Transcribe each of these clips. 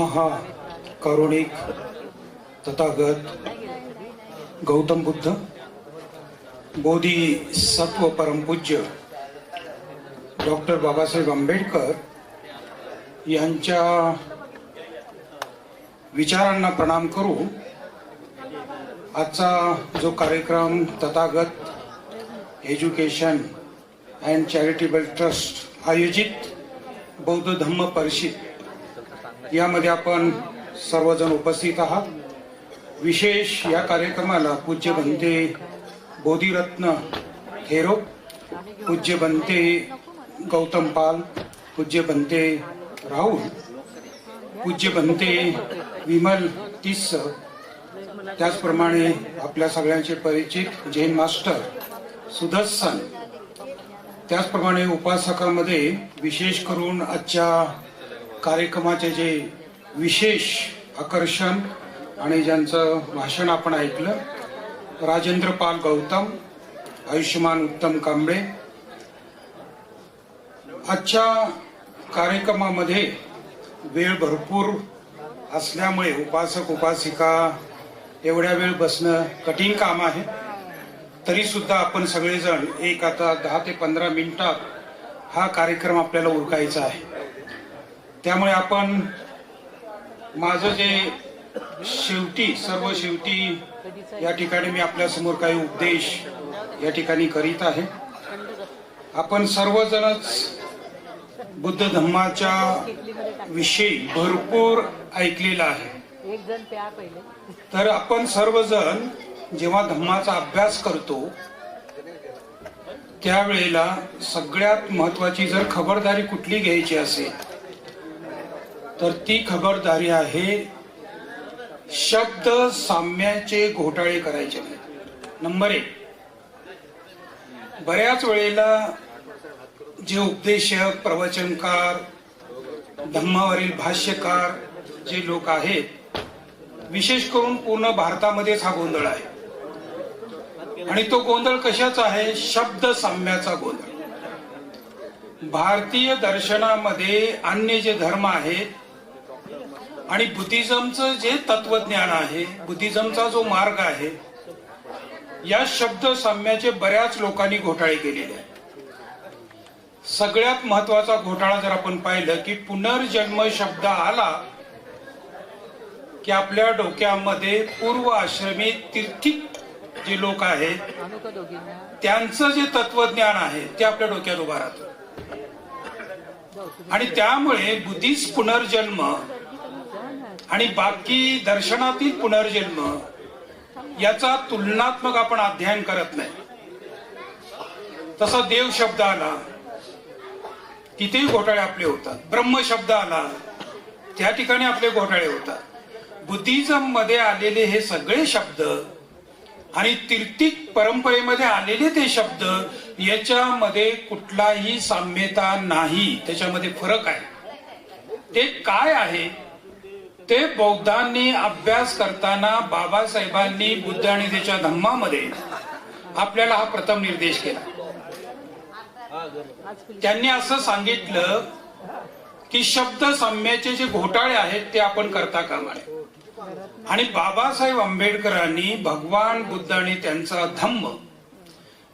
महा करुणिक तथागत गौतम बुद्ध बोधी सत्व परमपूज्य डॉक्टर बाबासाहेब आंबेडकर यांच्या विचारांना प्रणाम करू. आजचा जो कार्यक्रम Tathagat education and charitable trust आयोजित बौद्ध धम्म परिषद यामध्ये आपण सर्वजण उपस्थित आहात. विशेष या कार्यक्रमाला पूज्य बनते बोधिरत्न थेरो पूज्य बनते गौतम पाल पूज्य बनते राहुल पूज्य बनते विमल तिस्स त्याचप्रमाणे आपल्या सगळ्यांचे परिचित जैन मास्टर सुदर्शन. त्याचप्रमाणे उपासकामध्ये विशेष करून आजच्या कार्यक्रमाचे जे विशेष आकर्षण आणि ज्यांचं भाषण आपण ऐकलं राजेंद्र पाल गौतम आयुष्यमान उत्तम कांबळे. आजच्या कार्यक्रमामध्ये वेळ भरपूर असल्यामुळे उपासक उपासिका एवढ्या वेळ बसणं कठीण काम आहे. तरी सुद्धा आपण सगळेजण एक आता दहा ते पंधरा मिनिटात हा कार्यक्रम आपल्याला उरकायचा आहे. त्यामुळे आपण माझं जे शेवटी सर्व शेवटी या ठिकाणी मी आपल्यासमोर काही उपदेश या ठिकाणी करीत आहे. आपण सर्वजणच बुद्ध धम्माच्या विषयी भरपूर ऐकलेलं आहे. तर आपण सर्वजण जेव्हा धम्माचा अभ्यास करतो त्यावेळेला सगळ्यात महत्वाची जर खबरदारी कुठली घ्यायची असेल तर ती खबरदारी आहे. शब्द साम्याचे घोटाळे करायचे नाही नंबर एक. बऱ्याच वेळेला जे उपदेशक प्रवचनकार धम्मावरील भाष्यकार जे लोक आहेत विशेष करून पूर्ण भारतामध्येच हा गोंधळ आहे. आणि तो गोंधळ कशाचा आहे? शब्द साम्याचा गोंधळ. भारतीय दर्शनामध्ये अन्य जे धर्म आहेत आणि बुद्धिझमचं जे तत्वज्ञान आहे बुद्धिझमचा जो मार्ग आहे या शब्द साम्याचे बऱ्याच लोकांनी घोटाळे केलेले आहेत. सगळ्यात महत्त्वाचा घोटाळा जर आपण पाहिलं की पुनर्जन्म शब्द आला की आपल्या डोक्यामध्ये पूर्व आश्रमी तीर्थिक जे लोक आहेत त्यांचं जे तत्वज्ञान आहे ते आपल्या डोक्यात उभा राहतं. आणि त्यामुळे बुद्धिस्ट पुनर्जन्म आणि बाकी दर्शनातील पुनर्जन्म याचा तुलनात्मक आपण अध्ययन करत नाही. तसा देव शब्द आला तिथेही घोटाळे आपले होतात. ब्रह्म शब्द आला त्या ठिकाणी आपले घोटाळे होतात. बुद्धिझममध्ये आलेले हे सगळे शब्द आणि तीर्थिक परंपरेमध्ये आलेले ते शब्द याच्यामध्ये कुठलाही साम्यता नाही. त्याच्यामध्ये फरक आहे. ते काय आहे? ते बौद्धांनी अभ्यास करताना बाबासाहेबांनी बुद्ध आणि त्याच्या धम्मामध्ये आपल्याला हा प्रथम निर्देश केला. त्यांनी असं सांगितलं की शब्द साम्याचे जे घोटाळे आहेत ते आपण करता कामा नये. आणि बाबासाहेब आंबेडकरांनी भगवान बुद्ध आणि त्यांचा धम्म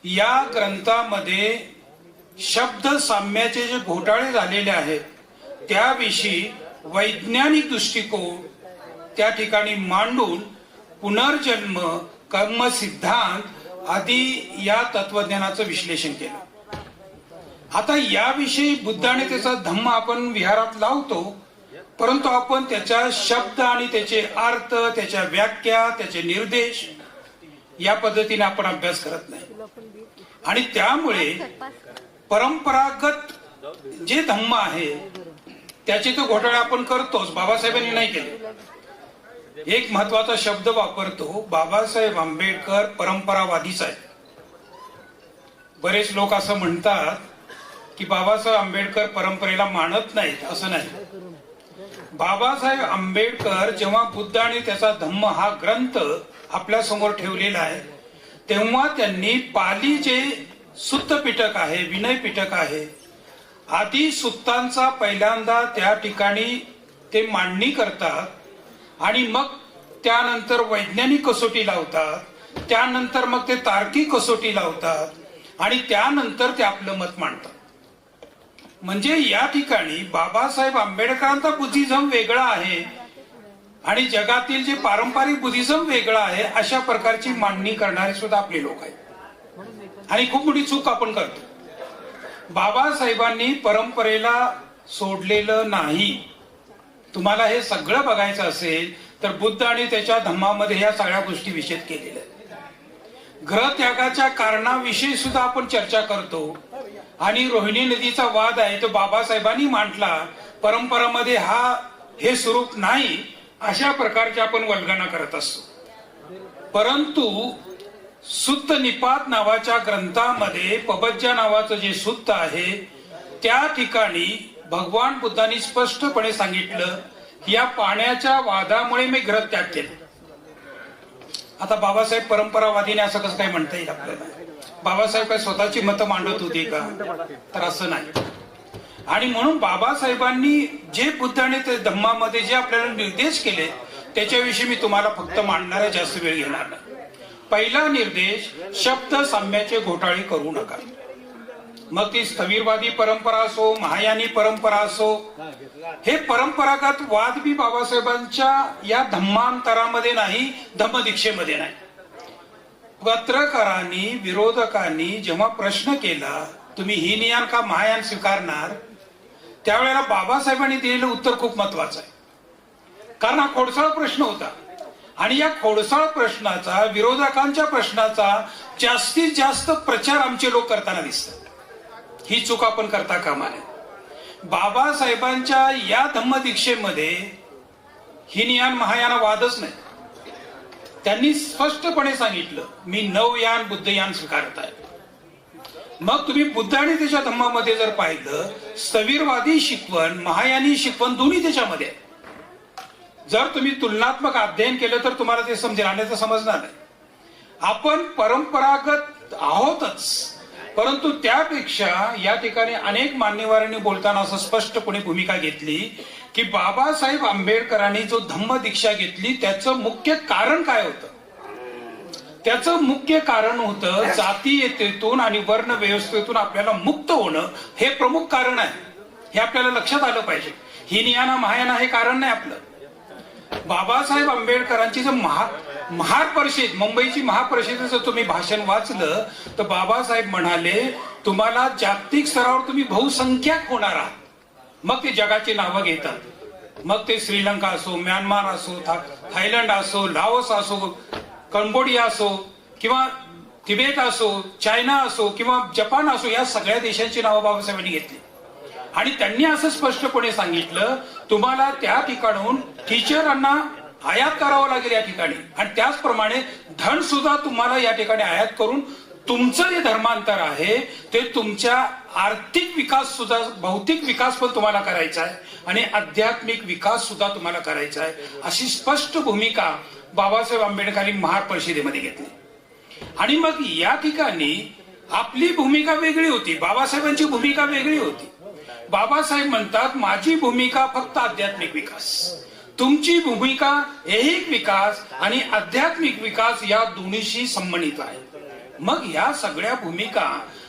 या ग्रंथामध्ये शब्द साम्याचे जे घोटाळे झालेले आहेत त्याविषयी वैज्ञानिक दृष्टिकोन त्या ठिकाणी मांडून पुनर्जन्म कर्म सिद्धांत आदी या तत्वज्ञानाचं विश्लेषण केलं. आता याविषयी बुद्धाने त्याचा धम्म आपण विहारात लावतो परंतु आपण त्याच्या शब्द आणि त्याचे अर्थ त्याच्या व्याख्या त्याचे निर्देश या पद्धतीने आपण अभ्यास करत नाही. आणि त्यामुळे परंपरागत जे धम्म आहे त्याचे तो घोटाळे आपण करतोच. बाबासाहेबांनी नाही केले. एक महत्त्वाचा शब्द वापरतो बाबासाहेब आंबेडकर परंपरावादीच आहे बरेच लोक असं म्हणतात की बाबासाहेब आंबेडकर परंपरेला मानत नाहीत असं नाही. बाबासाहेब आंबेडकर जेव्हा बुद्ध आणि त्याचा धम्म हा ग्रंथ आपल्यासमोर ठेवलेला आहे तेव्हा त्यांनी पाली जे सुत्त पिटक आहे विनय पिटक आहे आधी सुत्तांचा पहिल्यांदा त्या ठिकाणी ते मांडणी करतात आणि मग त्यानंतर वैज्ञानिक कसोटी लावतात त्यानंतर मग ते तार्किक कसोटी लावतात आणि त्यानंतर ते आपलं मत मांडतात. म्हणजे या ठिकाणी बाबासाहेब आंबेडकरांचा बुद्धिझम वेगळा आहे आणि जगातील जे पारंपरिक बुद्धिझम वेगळं आहे अशा प्रकारची मांडणी करणारे सुद्धा आपले लोक आहेत. आणि खूप मोठी चूक आपण करतो. बाबासाहेबांनी परंपरेला सोडलेलं नाही. तुम्हाला हे सगळं बघायचं असेल तर बुद्ध आणि त्याच्या धम्मामध्ये ह्या सगळ्या गोष्टी विषेद केलेल्या ग्रहत्यागाच्या कारणाविषयी सुद्धा आपण चर्चा करतो. आणि रोहिणी नदीचा वाद आहे तो बाबासाहेबांनी मांडला. परंपरामध्ये हा हे स्वरूप नाही अशा प्रकारची आपण वल्गना करत असतो. परंतु सुत्त निपात नावाच्या ग्रंथामध्ये पबज्जा नावाचं जे सुत्त आहे त्या ठिकाणी भगवान बुद्धांनी स्पष्टपणे सांगितलं या पाण्याच्या वादामुळे मी ग्रह त्याग केले. आता बाबासाहेब परंपरावादीने असं कसं काय म्हणता येईल आपल्याला? बाबासाहेब काय स्वतःची मतं मांडत होती का? तर असं नाही. आणि म्हणून बाबासाहेबांनी जे बुद्धाने ते धम्मामध्ये जे आपल्याला निर्देश केले त्याच्याविषयी मी तुम्हाला फक्त मांडणार आहे जास्त वेळ घेणार नाही. पहिला निर्देश शब्द साम्याचे घोटाळे करू नका. मग ती स्थविरवादी परंपरा असो महायानी परंपरा असो हे परंपरागत वाद बी बाबासाहेबांच्या या धम्मांतरामध्ये नाही धम्मदीक्षेमध्ये नाही. पत्रकारांनी विरोधकांनी जेव्हा प्रश्न केला तुम्ही हिनयान का महायान स्वीकारणार? त्यावेळेला बाबासाहेबांनी दिलेलं उत्तर खूप महत्वाचं आहे. कारण हा खोडसाळ प्रश्न होता. आणि या खोडसाळ प्रश्नाचा विरोधकांच्या प्रश्नाचा जास्तीत जास्त प्रचार आमचे लोक करताना दिसतात. ही चूक आपण करता कामा नये. बाबासाहेबांच्या या धम्मदीक्षेमध्ये हिनयान महायान वादच नाही. त्यांनी स्पष्टपणे सांगितलं मी नवयान बुद्धयान स्वीकारत आहे मग तुम्ही बुद्ध आणि त्याच्या धम्मामध्ये जर पाहिलं स्थविरवादी शिकवण महायानी शिकवण दोन्ही त्याच्यामध्ये आहे. जर तुम्ही तुलनात्मक अध्ययन केलं तर तुम्हाला ते समजेल आणि ते समजणार नाही. आपण परंपरागत आहोतच परंतु त्यापेक्षा या ठिकाणी अनेक मान्यवरांनी बोलताना असं स्पष्टपणे भूमिका घेतली की बाबासाहेब आंबेडकरांनी जो धम्म दीक्षा घेतली त्याचं मुख्य कारण काय होतं? त्याचं मुख्य कारण होतं जातीयतेतून आणि वर्ण व्यवस्थेतून आपल्याला मुक्त होणं हे प्रमुख कारण आहे. हे आपल्याला लक्षात आलं पाहिजे. हिनयाना महायाना हे कारण नाही आपलं. बाबासाहेब आंबेडकरांची जर महा महार परिषद मुंबईची महापरिषदेचं तुम्ही भाषण वाचलं तर बाबासाहेब म्हणाले तुम्हाला जागतिक स्तरावर तुम्ही बहुसंख्याक होणार आहात. मग ते जगाची नावं घेतात. मग ते श्रीलंका असो म्यानमार असो था- थायलंड असो लाओस असो कंबोडिया असो किंवा तिबेट असो चायना असो किंवा जपान असो या सगळ्या देशांची नावं बाबासाहेबांनी घेतली. आणि त्यांनी असं स्पष्टपणे सांगितलं तुम्हाला त्या ठिकाणून टीचरांना आयात करावं लागेल या ठिकाणी. आणि त्याचप्रमाणे धन सुद्धा तुम्हाला या ठिकाणी आयात करून तुमचं जे धर्मांतर आहे ते तुमच्या आर्थिक विकास सुद्धा भौतिक विकास पण तुम्हाला करायचा आहे. आणि आध्यात्मिक विकास सुद्धा तुम्हाला करायचा आहे. अशी स्पष्ट भूमिका बाबासाहेब आंबेडकरांनी महार परिषदेमध्ये घेतली. आणि मग या ठिकाणी आपली भूमिका वेगळी होती. बाबासाहेबांची भूमिका वेगळी होती. बाबासाहेब म्हणतात माझी भूमिका फक्त आध्यात्मिक विकास. तुमची भूमिका ऐहिक विकास आणि आध्यात्मिक विकास या दोन्हीशी संबंधित आहे. मग या सगळ्या भूमिका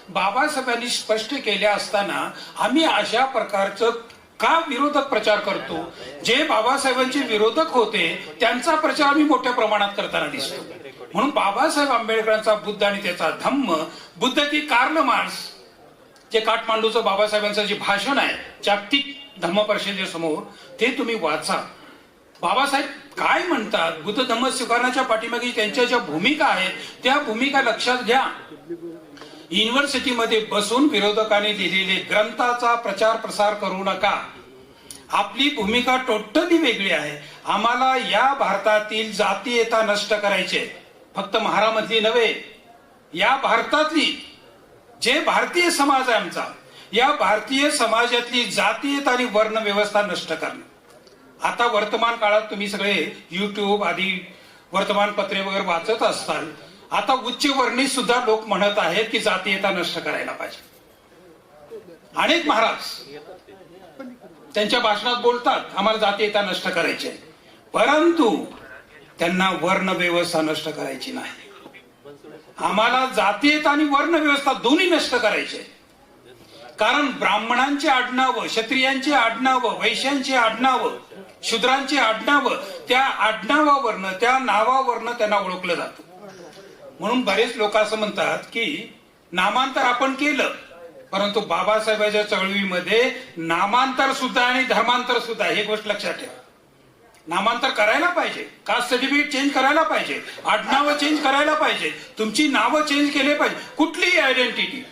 बाबासाहेबांनी स्पष्ट केल्या असताना आम्ही अशा प्रकारचं का विरोधक प्रचार करतो? जे बाबासाहेबांचे विरोधक होते त्यांचा प्रचार आम्ही मोठ्या प्रमाणात करताना दिसतो. म्हणून बाबासाहेब आंबेडकरांचा बुद्ध आणि त्याचा धम्म बुद्ध की कार्ल मार्स जे काठमांडूचं बाबासाहेबांचं जे भाषण आहे जागतिक धम्म परिषदेसमोर ते तुम्ही वाचा. बाबासाहेब काय म्हणतात? बुद्ध धम्म स्वीकारण्याच्या पाठीमागे त्यांच्या ज्या भूमिका आहेत त्या भूमिका लक्षात घ्या. युनिव्हर्सिटीमध्ये बसून विरोधकांनी लिहिलेले ग्रंथाचा प्रचार प्रसार करू नका. आपली भूमिका टोटली वेगळी आहे. आम्हाला या भारतातील जातीयता नष्ट करायचे फक्त महारामधली नव्हे या भारतातली जे भारतीय समाज आहे आमचा या भारतीय समाजातली जातीयता आणि वर्ण व्यवस्था नष्ट करणं. आता वर्तमान काळात तुम्ही सगळे युट्यूब आधी वर्तमानपत्रे वगैरे वाचत असताल आता उच्च वर्णी सुद्धा लोक म्हणत आहेत की जातीयता नष्ट करायला पाहिजे. अनेक महाराज त्यांच्या भाषणात बोलतात आम्हाला जातीयता नष्ट करायची आहे. परंतु त्यांना वर्ण व्यवस्था नष्ट करायची नाही. आम्हाला जातीयत आणि वर्ण व्यवस्था दोन्ही नष्ट करायचे आहे. कारण ब्राह्मणांची आडनावं क्षत्रियांची आडनावं वैश्यांची आडनावं शूद्रांची आडनावं त्या आडनावावरनं त्या नावावरनं त्यांना ओळखलं जातं म्हणून बरेच लोक असं म्हणतात की नामांतर आपण केलं परंतु बाबासाहेबांच्या चळवळीमध्ये नामांतर सुद्धा आणि धर्मांतर सुद्धा हे गोष्ट लक्षात ठेवा नामांतर करायला पाहिजे. कास्ट सर्टिफिकेट चेंज करायला पाहिजे. आडनावं चेंज करायला पाहिजे. तुमची नावं चेंज केले पाहिजे. कुठलीही आयडेंटिटी?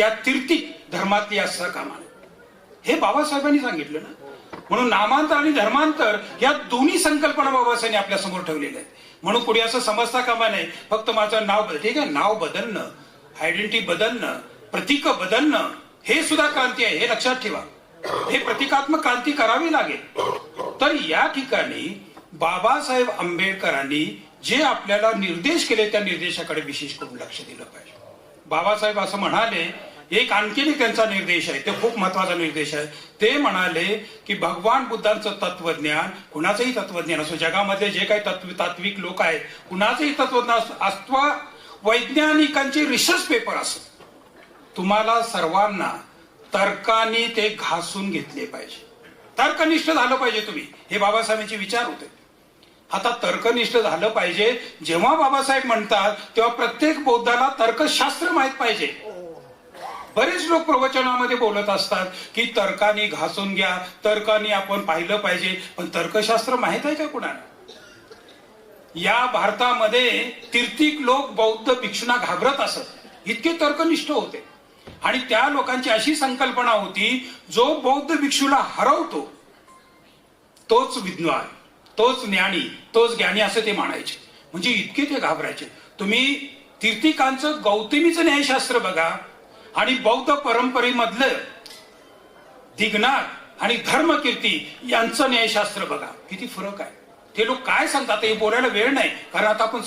या तिरती धर्मातली असता कामा हे बाबासाहेबांनी सांगितलं ना. म्हणून नामांतर आणि धर्मांतर या दोन्ही संकल्पना बाबासाहेबांनी आपल्यासमोर ठेवलेल्या आहेत. म्हणून कुणी असं समजता कामा नये. फक्त माझं नाव बदल. ठीक आहे? नाव बदलणं आयडेंटिटी बदलणं प्रतीक बदलणं हे सुद्धा क्रांती आहे. हे लक्षात ठेवा. हे प्रतिकात्मक क्रांती करावी लागेल. तर या ठिकाणी बाबासाहेब आंबेडकरांनी जे आपल्याला निर्देश केले त्या निर्देशाकडे विशेष करून लक्ष दिलं पाहिजे. बाबासाहेब असं म्हणाले एक आणखीन एक त्यांचा निर्देश आहे ते खूप महत्त्वाचा निर्देश आहे. ते म्हणाले की भगवान बुद्धांचं तत्वज्ञान कुणाचंही तत्वज्ञान असो जगामध्ये जे काही तत्व तात्विक लोक आहेत कुणाचंही तत्वज्ञान असतो अथवा वैज्ञानिकांचे रिसर्च पेपर असो तुम्हाला सर्वांना तर्काने ते घासून घेतले पाहिजे. तर्कनिष्ठ झालं पाहिजे तुम्ही. हे बाबासाहेबांचे विचार होते. आता तर्कनिष्ठ झालं पाहिजे. जेव्हा बाबासाहेब म्हणतात तेव्हा प्रत्येक बौद्धाला तर्कशास्त्र माहीत पाहिजे. बरेच लोक प्रवचनामध्ये बोलत असतात की तर्काने घासून घ्या तर्काने आपण पाहिलं पाहिजे. पण तर्कशास्त्र माहीत आहे का कुणाला? या भारतामध्ये तीर्थिक लोक बौद्ध भिक्षूंना घाबरत असत. इतके तर्कनिष्ठ होते. आणि त्या लोकांची अशी संकल्पना होती जो बौद्ध भिक्षूला हरवतो तोच विद्वान तोच ज्ञानी तोच ज्ञानी असं ते मानायचे म्हणजे इतके ते घाबरायचे. तुम्ही तीर्थिकांचं गौतमीचं न्यायशास्त्र बघा आणि बौद्ध परंपरेमधलं दिग्नाथ आणि धर्मकीर्ती यांचं न्यायशास्त्र बघा. किती फरक आहे. ते लोक काय सांगतात हे बोलायला वेळ नाही. कारण आता आपण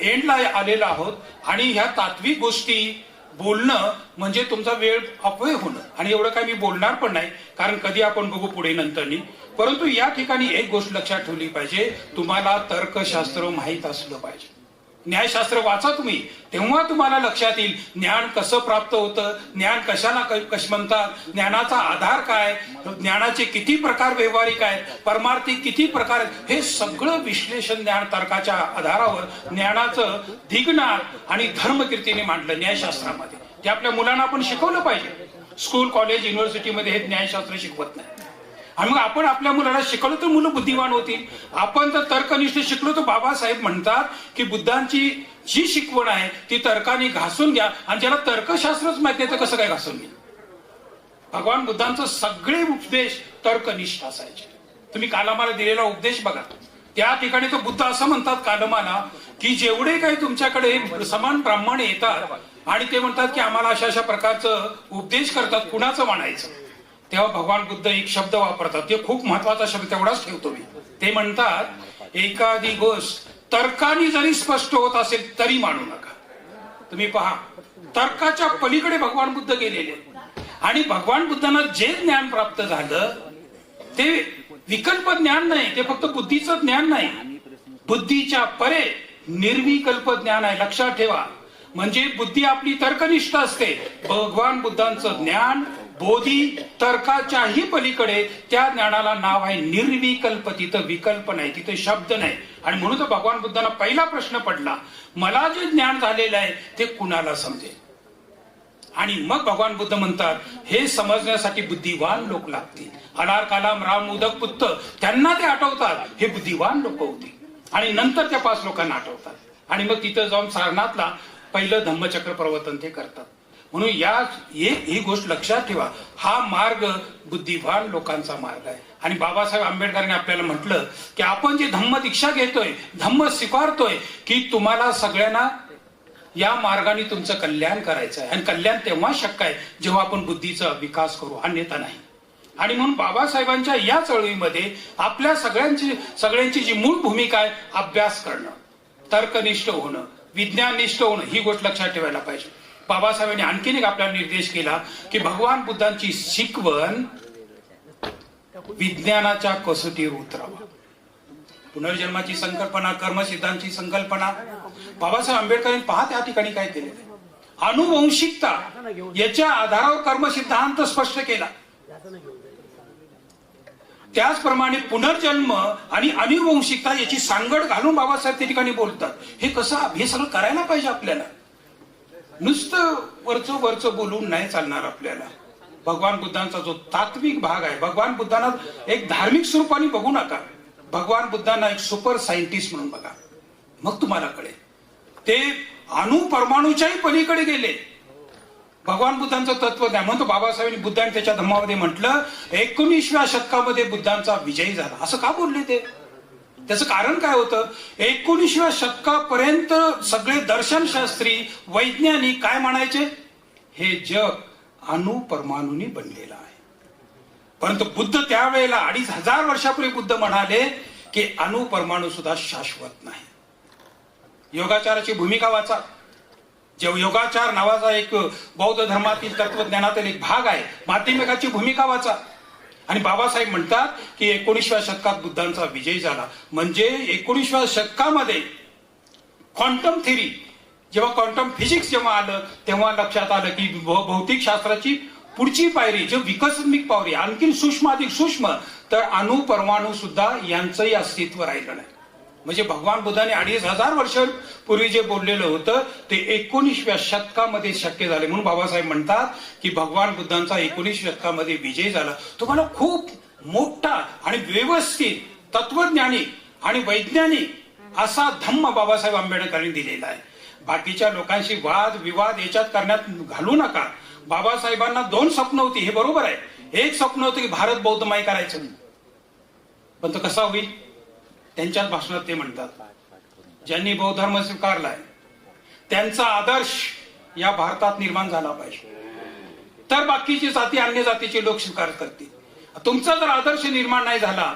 एंडला आलेलो आहोत आणि ह्या तात्विक गोष्टी बोलणं म्हणजे तुमचा वेळ अपव्यय होणं. आणि एवढं काय मी बोलणार पण नाही कारण कधी आपण बघू पुढे नंतरनी. परंतु या ठिकाणी एक गोष्ट लक्षात ठेवली पाहिजे तुम्हाला तर्कशास्त्र माहीत असलं पाहिजे. न्यायशास्त्र वाचा तुम्ही. तेव्हा तुम्हाला लक्षात येईल ज्ञान कसं प्राप्त होतं ज्ञान कशाला कश म्हणतात ज्ञानाचा आधार काय ज्ञानाचे किती प्रकार व्यवहारिक आहेत परमार्थी किती प्रकार आहेत हे सगळं विश्लेषण ज्ञान तर्काच्या आधारावर ज्ञानाचं दिग्नार आणि धर्मकीर्तीने मांडलं न्यायशास्त्रामध्ये. ते आपल्या मुलांना आपण शिकवलं पाहिजे. स्कूल कॉलेज युनिव्हर्सिटीमध्ये हे न्यायशास्त्र शिकवत नाही. आणि मग आपण आपल्या मुलाला शिकवलं तर मुलं बुद्धिमान होतील. आपण तर तर्कनिष्ठ शिकलो तर बाबासाहेब म्हणतात की बुद्धांची जी शिकवण आहे ती तर्काने घासून घ्या. आणि ज्याला तर्कशास्त्रच माहिती आहे तर कसं काय घासून घ्या भगवान बुद्धांचं सगळे उपदेश तर्कनिष्ठ असायचे. तुम्ही कालामाला दिलेला उपदेश बघा. त्या ठिकाणी तो बुद्ध असं म्हणतात कालमाला की जेवढे काही तुमच्याकडे समान ब्राह्मण येतात आणि ते म्हणतात की आम्हाला अशा अशा प्रकारचं उपदेश करतात कुणाचं म्हणायचं? तेव्हा भगवान बुद्ध एक शब्द वापरतात. ते खूप महत्त्वाचा शब्द तेवढाच ठेवतो मी. ते म्हणतात एखादी गोष्ट तर्काने जरी स्पष्ट होत असेल तरी मानू नका. तुम्ही पहा तर्काच्या पलीकडे भगवान बुद्ध गेलेले आणि भगवान बुद्धांना जे ज्ञान प्राप्त झालं ते विकल्प ज्ञान नाही ते फक्त बुद्धीचं ज्ञान नाही. बुद्धीच्या परे निर्विकल्प ज्ञान आहे. लक्षात ठेवा. म्हणजे बुद्धी आपली तर्कनिष्ठ असते. भगवान बुद्धांचं ज्ञान बोधी तर्काच्याही पलीकडे त्या ज्ञानाला नाव आहे निर्विकल्प. तिथं विकल्प नाही तिथं शब्द नाही. आणि म्हणून तर भगवान बुद्धांना पहिला प्रश्न पडला मला जे ज्ञान झालेलं आहे ते कुणाला समजेल? आणि मग भगवान बुद्ध म्हणतात हे समजण्यासाठी बुद्धिवान लोक लागतील. अनार कालाम राम उदक पुत्त त्यांना ते आठवतात. हे बुद्धिवान लोक होते. आणि नंतर त्या पाच लोकांना आठवतात. आणि मग तिथं जाऊन सारनाथला पहिलं धम्मचक्र प्रवर्तन ते करतात. म्हणून या ही गोष्ट लक्षात ठेवा. हा मार्ग बुद्धिभान लोकांचा मार्ग आहे. आणि बाबासाहेब आंबेडकरांनी आपल्याला म्हटलं की आपण जे धम्म दीक्षा घेतोय धम्म स्वीकारतोय की तुम्हाला सगळ्यांना या मार्गाने तुमचं कल्याण करायचं आहे. आणि कल्याण तेव्हा शक्य आहे जेव्हा आपण बुद्धीचा विकास करू अन्यथा नाही. आणि म्हणून बाबासाहेबांच्या या चळवळीमध्ये आपल्या सगळ्यांची सगळ्यांची जी मूळ भूमिका आहे अभ्यास करणं तर्कनिष्ठ होणं विज्ञाननिष्ठ होणं ही गोष्ट लक्षात ठेवायला पाहिजे. बाबासाहेबांनी आणखीन एक आपल्याला निर्देश केला की भगवान बुद्धांची शिकवण विज्ञानाच्या कसोटीवर उतरावा. पुनर्जन्माची संकल्पना कर्मसिद्धांची संकल्पना. बाबासाहेब आंबेडकरांनी पहा त्या ठिकाणी काय केले अनुवंशिकता याच्या आधारावर कर्मसिद्धांत स्पष्ट केला. त्याचप्रमाणे पुनर्जन्म आणि अनुवंशिकता याची सांगड घालून बाबासाहेब त्या ठिकाणी बोलतात. हे कसं हे सगळं करायला पाहिजे आपल्याला. नुसतं वरचं वरचं बोलून नाही चालणार आपल्याला. भगवान बुद्धांचा जो तात्विक भाग आहे भगवान बुद्धांना एक धार्मिक स्वरूपाने बघू नका. भगवान बुद्धांना एक सुपर सायंटिस्ट म्हणून बघा. मग तुम्हाला कळेल. ते अणु परमाणूच्याही पलीकडे गेले. भगवान बुद्धांचं तत्वज्ञान म्हणतो बाबासाहेबांनी बुद्धांनी त्याच्या धम्मामध्ये म्हटलं एकोणीसव्या शतकामध्ये बुद्धांचा विजय झाला. असं का बोलले ते? त्याचं कारण काय होतं? एकोणीसव्या शतकापर्यंत सगळे दर्शनशास्त्री वैज्ञानिक काय म्हणायचे? हे जग अणुपरमाणूनी बनलेलं आहे. परंतु बुद्ध त्यावेळेला अडीच हजार वर्षापूर्वी बुद्ध म्हणाले की अणुपरमाणू सुद्धा शाश्वत नाही. योगाचाराची भूमिका वाचा. जेव्हा योगाचार नावाचा एक बौद्ध धर्मातील तत्वज्ञानातील एक भाग आहे. माध्यमिकाची भूमिका वाचा. आणि बाबासाहेब म्हणतात की एकोणीसव्या शतकात बुद्धांचा विजय झाला. म्हणजे एकोणीसव्या शतकामध्ये क्वांटम थिअरी जेव्हा क्वांटम फिजिक्स जेव्हा आलं तेव्हा लक्षात आलं की भौतिकशास्त्राची भौतिक शास्त्राची पुढची पायरी जे विकसनिक पावरी आणखी सूक्ष्म अधिक सूक्ष्म तर अणु परमाणू सुद्धा यांचंही अस्तित्व राहिलं नाही म्हणजे भगवान बुद्धाने अडीच हजार वर्षांपूर्वी जे बोललेलं होतं ते एकोणीसव्या शतकामध्ये शक्य झाले. म्हणून बाबासाहेब म्हणतात की भगवान बुद्धांचा एकोणीस शतकामध्ये विजय झाला. तुम्हाला खूप मोठा आणि व्यवस्थित तत्वज्ञानी आणि वैज्ञानिक असा धम्म बाबासाहेब आंबेडकरांनी दिलेला आहे. बाकीच्या लोकांशी वाद विवाद याच्यात करण्यात घालू नका. बाबासाहेबांना दोन स्वप्न होती हे बरोबर आहे. एक स्वप्न होतं की भारत बौद्धमय करायचं पण तो कसा होईल? त्यांच्याच भाषणात ते म्हणतात. ज्यांनी बौद्ध धर्म स्वीकारलाय त्यांचा आदर्श या भारतात निर्माण झाला पाहिजे. तर बाकीची जाती अन्य जातीचे लोक स्वीकार करतील. तुमचा जर आदर्श निर्माण नाही झाला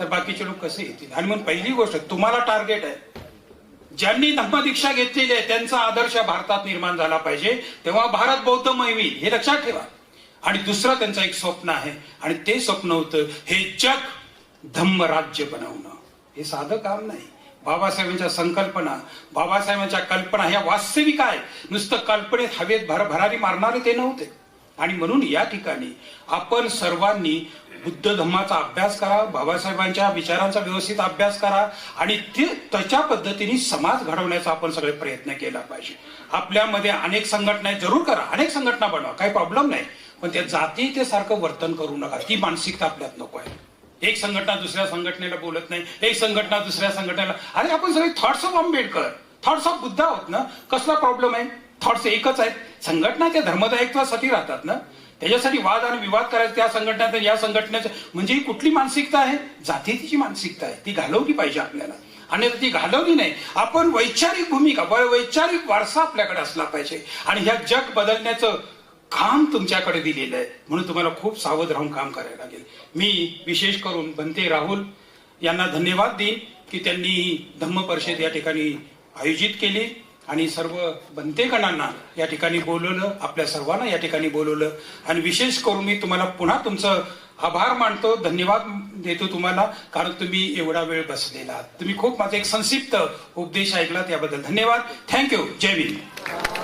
तर बाकीचे लोक कसे येतील? आणि म्हणून पहिली गोष्ट तुम्हाला टार्गेट आहे. ज्यांनी धम्मदीक्षा घेतलेली आहे त्यांचा आदर्श भारतात निर्माण झाला पाहिजे. तेव्हा भारत बौद्धमय होईल हे लक्षात ठेवा. आणि दुसरं त्यांचं एक स्वप्न आहे. आणि ते स्वप्न होतं हे जग धम्म राज्य बनवणं. हे साधं काम नाही. बाबासाहेबांच्या संकल्पना बाबासाहेबांच्या कल्पना ह्या वास्तविक आहे. नुसतं कल्पनेत हवेत भर भरारी मारणारे ते नव्हते. आणि म्हणून या ठिकाणी आपण सर्वांनी बुद्ध धम्माचा अभ्यास करा बाबासाहेबांच्या विचारांचा व्यवस्थित अभ्यास करा आणि ते त्याच्या पद्धतीने समाज घडवण्याचा आपण सगळे प्रयत्न केला पाहिजे. आपल्यामध्ये अनेक संघटना जरूर करा. अनेक संघटना बनवा. काही प्रॉब्लेम नाही. पण त्या जाती ते सारखं वर्तन करू नका. ती मानसिकता आपल्यात नको आहे. एक संघटना दुसऱ्या संघटनेला बोलत नाही एक संघटना दुसऱ्या संघटनेला. अरे आपण सगळे thoughts of Ambedkar thoughts of Buddha आहोत ना? कसला प्रॉब्लेम आहे? थॉट्स एकच आहेत. संघटना त्या धर्मदायित्वासाठी राहतात ना? त्याच्यासाठी वाद आणि विवाद करायचे त्या संघटनेत या संघटनेचं. म्हणजे ही कुठली मानसिकता आहे? जातीची मानसिकता आहे. ती घालवली पाहिजे आपल्याला. आणि ती घालवली नाही आपण वैचारिक भूमिका वैचारिक वारसा आपल्याकडे असला पाहिजे. आणि ह्या जग बदलण्याचं काम तुमच्याकडे दिलेलं आहे. म्हणून तुम्हाला खूप सावध राहून काम करायला लागेल. मी विशेष करून बनते राहुल यांना धन्यवाद देईन की त्यांनी धम्म परिषद या ठिकाणी आयोजित केली आणि सर्व बनतेगणांना या ठिकाणी बोलवलं आपल्या सर्वांना या ठिकाणी बोलवलं. आणि विशेष करून मी तुम्हाला पुन्हा तुमचं आभार मानतो धन्यवाद देतो तुम्हाला कारण तुम्ही एवढा वेळ बसलेला तुम्ही खूप माझा एक संक्षिप्त उपदेश ऐकलात याबद्दल. धन्यवाद. थँक्यू जय भीम.